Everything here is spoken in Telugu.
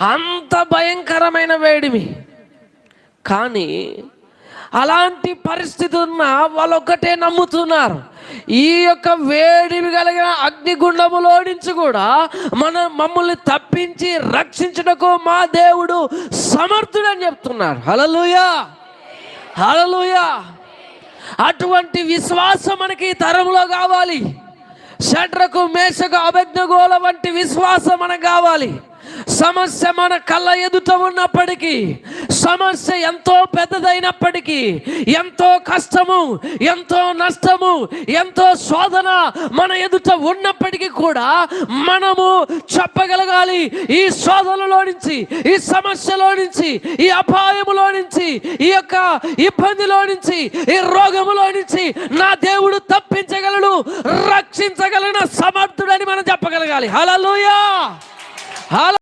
అంత భయంకరమైన వేడిమి. కానీ అలాంటి పరిస్థితి ఉన్న వాళ్ళు ఒకటే నమ్ముతున్నారు. ఈ యొక్క వేడిమి కలిగిన అగ్నిగుండములో నుంచి కూడా మన మమ్మల్ని తప్పించి రక్షించుటకు మా దేవుడు సమర్థుడని చెప్తున్నారు. హలలుయా హలలుయా అటువంటి విశ్వాసం మనకి తరంలో కావాలి. షట్రకు మేషకు అభిజ్ఞగోళ వంటి విశ్వాసం మనకు కావాలి. సమస్య మన కళ్ళ ఎదుట ఉన్నప్పటికీ సమస్య ఎంతో పెద్దదైనప్పటికీ ఎంతో కష్టము ఎంతో నష్టము ఎంతో శోధన మన ఎదుట ఉన్నప్పటికీ కూడా మనము చెప్పగలగాలి. ఈ శోధనలో నుంచి ఈ సమస్యలో నుంచి ఈ అపాయములో నుంచి ఈ యొక్క ఇబ్బందిలో నుంచి ఈ రోగములో నుంచి నా దేవుడు తప్పించగలడు రక్షించగలన సమర్థుడని మనం చెప్పగలగాలి. హలలుయా